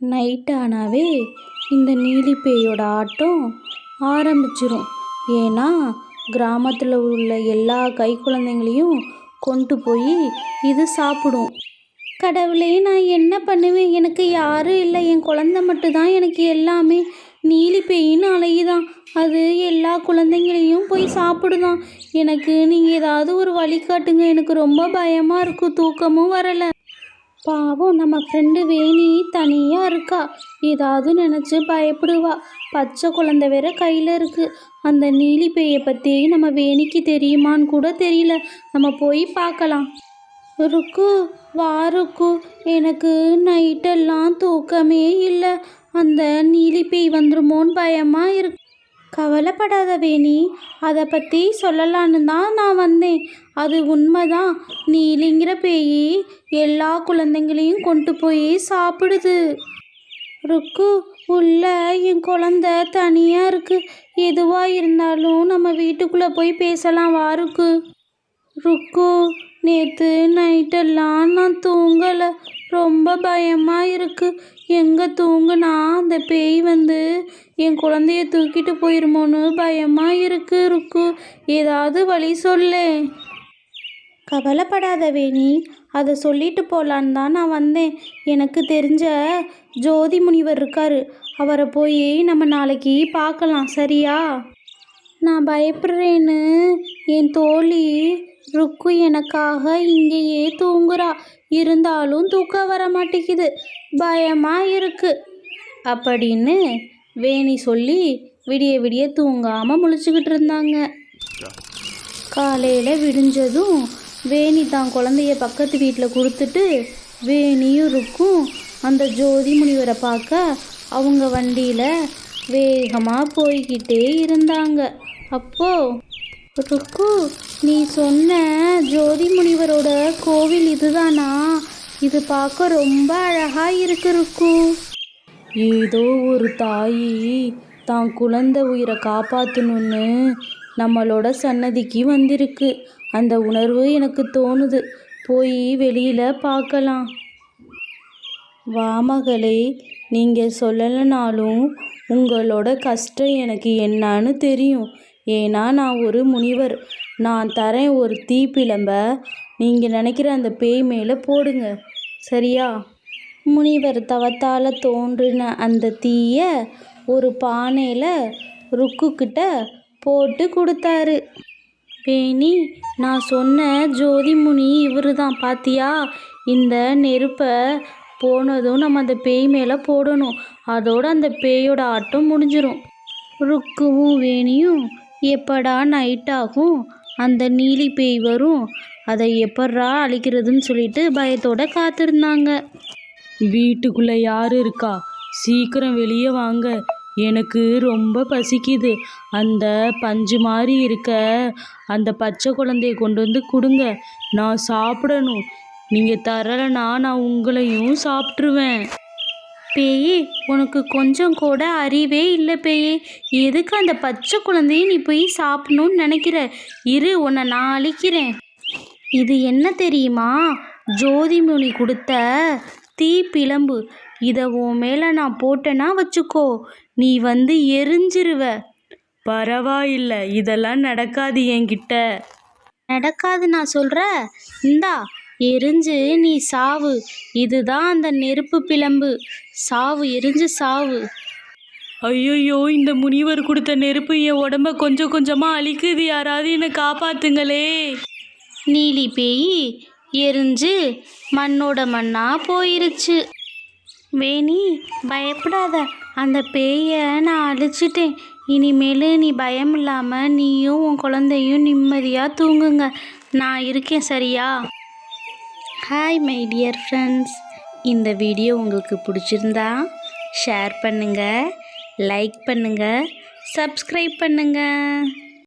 Night ஆனாவே இந்த நீலிப்பேயோட ஆட்டம் ஆரம்பிச்சிரும். ஏன்னா கிராமத்தில் உள்ள எல்லா கை குழந்தைங்களையும் கொண்டு போய் இது சாப்பிடும். கடவுளே நான் என்ன பண்ணுவேன்? எனக்கு யாரும் இல்லை. என் குழந்த மட்டும்தான். எனக்கு எல்லாமே நீலி பேயின்னு அலையுதான். அது எல்லா குழந்தைங்களையும் போய் சாப்பிடுதான். எனக்கு நீங்கள் ஏதாவது ஒரு வழி காட்டுங்க. எனக்கு ரொம்ப பயமாக இருக்கும். தூக்கமும் வரலை. பாவம் நம்ம ஃப்ரெண்டு வேணி தனியாக இருக்கா? ஏதாவது நினச்சி பயப்படுவா. பச்சை குழந்த வேற கையில் இருக்குது அந்த நீலி பேயை பற்றி நம்ம வேணிக்கு தெரியுமான்னு கூட தெரியல. நம்ம போய் பார்க்கலாம். ருக்கு வா ருக்கு. எனக்கு நைட்டெல்லாம் தூக்கமே இல்லை. அந்த நீலி பேய் வந்துருமோன்னு பயமாக இருக்கு. கவலைப்படாத வேணி அதை பற்றி சொல்லலான்னு தான் நான் வந்தேன். அது உண்மைதான். நீலிங்கிற பேய் எல்லா குழந்தைங்களையும் கொண்டு போய் சாப்பிடுது. ருக்கு உள்ள என் குழந்த தனியாக இருக்கு. எதுவாக இருந்தாலும் நம்ம வீட்டுக்குள்ளே போய் பேசலாம் வாருக்கு ருக்கு. நேற்று நைட்டெல்லாம் நான் தூங்கலை. ரொம்ப பயமாக இருக்குது எங்கே தூங்குனா அந்த பேய் வந்து என் குழந்தைய தூக்கிட்டு போயிருமோன்னு பயமாக இருக்கு ருக்கு. ஏதாவது வழி சொல்லு. கவலைப்படாத வேணி அதை சொல்லிட்டு போகலான்னு தான் நான் வந்தேன். எனக்கு தெரிஞ்ச ஜோதி முனிவர் இருக்காரு. அவரை போய் நம்ம நாளைக்கு பார்க்கலாம் சரியா? நான் பயப்படுறேன்னு என் தோழி ருக்கு எனக்காக இங்கேயே தூங்குறா. இருந்தாலும் தூக்கம் வர மாட்டேங்குது. பயமாக இருக்கு. அப்படின்னு வேணி சொல்லி விடிய விடிய தூங்காமல் முழிச்சுக்கிட்டு இருந்தாங்க. காலையில் விடிஞ்சதும் வேணி தான் குழந்தைய பக்கத்து வீட்டில் கொடுத்துட்டு வேணியும் இருக்கும் அந்த ஜோதி முனிவரை பார்க்க அவங்க வண்டியில் வேகமாக போய்கிட்டே இருந்தாங்க. அப்போது ருக்கு. நீ சொன்ன ஜோதி முனிவரோட கோவில் இதுதானா? இது பார்க்க ரொம்ப அழகாக இருக்கு ருக்கு. ஏதோ ஒரு தாயி தான் குழந்தை உயிரை காப்பாற்றணும்னு நம்மளோட சன்னதிக்கு வந்திருக்கு. அந்த உணர்வு எனக்கு தோணுது. போய் வெளியில் பார்க்கலாம். வாமகளே நீங்கள் சொல்லலைனாலும் உங்களோட கஷ்டம் எனக்கு என்னான்னு தெரியும். ஏன்னா நான் ஒரு முனிவர். நான் தரேன் ஒரு தீப்பிழம்ப நீங்கள் நினைக்கிற அந்த பேய் மேலே போடுங்க. சரியா? முனிவர் தவத்தால் தோன்றின அந்த தீய ஒரு பானையில் ருக்குக்கிட்ட போட்டு கொடுத்தாரு. பேணி நான் சொன்ன ஜோதிமுனி இவரு தான் பாத்தியா? இந்த நெருப்பை போனதும் நம்ம அந்த பேய் மேலே போடணும். அதோட அந்த பேயோட ஆட்டம் முடிஞ்சிடும் ருக்குவும் வேணியும் எப்படா நைட் ஆகும்? அந்த நீலி பேய் வரும். அதை எப்பட்றா அழிக்கிறதுன்னு சொல்லிட்டு பயத்தோட காத்திருந்தாங்க. வீட்டுக்குள்ளே யார் இருக்கா? சீக்கிரம் வெளியே வாங்க. எனக்கு ரொம்ப பசிக்குது. அந்த பஞ்சு மாதிரி இருக்க. அந்த பச்சை குழந்தைய கொண்டு வந்து கொடுங்க. நான் சாப்பிடணும். நீங்கள் தரலைன்னா நான் உங்களையும் சாப்பிட்ருவேன் பேயே உனக்கு கொஞ்சம் கூட அறிவே இல்லை பேயே. எதுக்கு அந்த பச்சை குழந்தைய நீ போய் சாப்பிடணும்னு நினைக்கிற? இரு உன்னை நான் அழிக்கிறேன். இது என்ன தெரியுமா? ஜோதிமுனி கொடுத்த தீ பிளம்பு. இதை உன் மேலே நான் போட்டேன்னா வச்சுக்கோ. நீ வந்து எரிஞ்சிருவ. பரவாயில்லை இதெல்லாம் நடக்காது என்கிட்ட. நடக்காது நான் சொல்கிற இந்தா எரிஞ்சு நீ சாவு. இதுதான் அந்த நெருப்பு பிளம்பு. சாவு எரிஞ்சு சாவு. ஐயோ இந்த முனிவர் கொடுத்த நெருப்பு என் உடம்ப கொஞ்சம் கொஞ்சமாக அழிக்குது. யாராவது என்னை காப்பாத்துங்களே. நீலி பேய் எரிஞ்சு மண்ணோட மண்ணா போயிருச்சு. வேணி பயப்படாத. அந்த பேயை நான் அழிச்சிட்டேன். இனிமேல் நீ பயம் இல்லாமல் நீயும் உன் குழந்தையும் நிம்மதியாக தூங்குங்க. நான் இருக்கேன் சரியா? ஹாய் மை டியர் ஃப்ரெண்ட்ஸ் இந்த வீடியோ உங்களுக்கு பிடிச்சிருந்தா ஷேர் பண்ணுங்கள் லைக் பண்ணுங்கள் சப்ஸ்கிரைப் பண்ணுங்கள்